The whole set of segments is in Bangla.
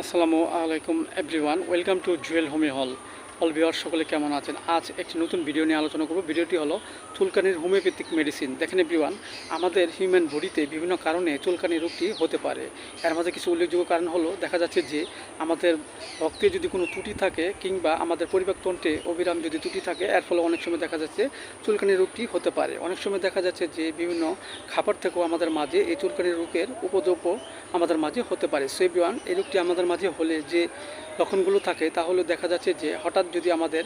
আসসালামু আলাইকুম everyone. Welcome to Jewel homeo hall. All viewer সকলে কেমন আছেন? আজ একটি নতুন ভিডিও নিয়ে আলোচনা করব। ভিডিওটি হলো চুলকানির হোমিওপ্যাথিক মেডিসিন দেখেন এভরিওয়ান আমাদের হিউম্যান বডিতে বিভিন্ন কারণে চুলকানি রোগটি হতে পারে। এর মাঝে কিছু উল্লেখযোগ্য কারণ হলো, দেখা যাচ্ছে যে আমাদের রক্তে যদি কোনো ত্রুটি থাকে কিংবা আমাদের পরিপাকতন্ত্রে অবিরাম যদি ত্রুটি থাকে, এর ফলে অনেক সময় দেখা যাচ্ছে চুলকানি রোগটি হতে পারে। অনেক সময় দেখা যাচ্ছে যে বিভিন্ন খাবার থেকেও আমাদের মাঝে এই চুলকানি রোগের উপদ্রব আমাদের মাঝে হতে পারে। সো এভরিওয়ান এই রোগটি আমাদের মাঝে হলে যে লক্ষণগুলো থাকে, তাহলে দেখা যাচ্ছে যে হঠাৎ যদি আমাদের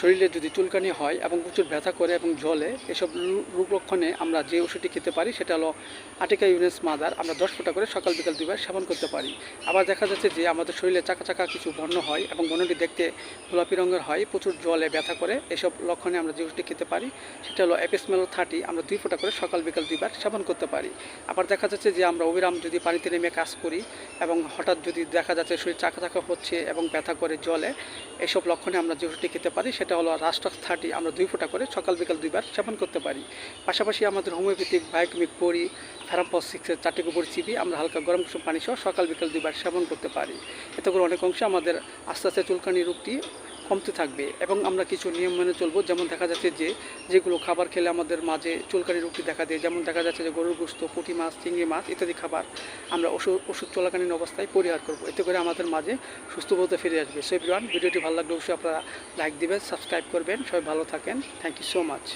শরীরে যদি চুলকানি হয় এবং প্রচুর ব্যথা করে এবং জলে এসব রূপ লক্ষণে আমরা যে ওষুধটি খেতে পারি সেটা হলো আটিকা ইউনেস মাদার আমরা দশ ফোঁটা করে সকাল বিকাল দুবার সেবন করতে পারি। আবার দেখা যাচ্ছে যে আমাদের শরীরে চাকা চাকা কিছু বর্ণ হয় এবং বর্ণটি দেখতে গোলাপি রঙের হয়, প্রচুর জলে ব্যথা করে, এসব লক্ষণে আমরা যে ওষুধটি খেতে পারি সেটা হলো এপিসমেল থার্টি আমরা দুই ফোঁটা করে সকাল বিকাল দুইবার সেবন করতে পারি। আবার দেখা যাচ্ছে যে আমরা অবিরাম যদি পানিতে নেমে কাজ করি এবং হঠাৎ যদি দেখা যাচ্ছে শরীর চাকা চাকা হচ্ছে এবং ব্যথা করে জলে এসব লক্ষণে আমরা যে ওষুধটি খেতে পারি হলো রাস্টক থার্টি আমরা দুই ফোঁটা করে সকাল বিকাল দুইবার সেবন করতে পারি। পাশাপাশি আমাদের হোমিওপ্যাথিক বায়োকেমিক পরি ফেরাম্পস সিক্সের চারটি গোবর চিবি আমরা হালকা গরম কুসুম পানি সহ সকাল বিকাল দুইবার সেবন করতে পারি। এতে করে অনেক অংশে আমাদের আস্তে আস্তে চুলকানি রোগটি কমতে থাকবে এবং আমরা কিছু নিয়ম মেনে চলবো। যেমন দেখা যাচ্ছে যে, যেগুলো খাবার খেলে আমাদের মাঝে চুলকানি রুটি দেখা দেয়। যেমন দেখা যাচ্ছে যে, গরুর গোস্ত, পুঁটি মাছ, চিংড়ি মাছ ইত্যাদি খাবার আমরা ওষুধ ওষুধ চলাকালীন অবস্থায় পরিহার করব। এতে করে আমাদের মাঝে সুস্থ বলতে ফিরে আসবে। সো এভরিওয়ান ভিডিওটি ভালো লাগলে অবশ্যই আপনারা লাইক দিবেন সাবস্ক্রাইব করবেন। সবাই ভালো থাকেন। Thank you so much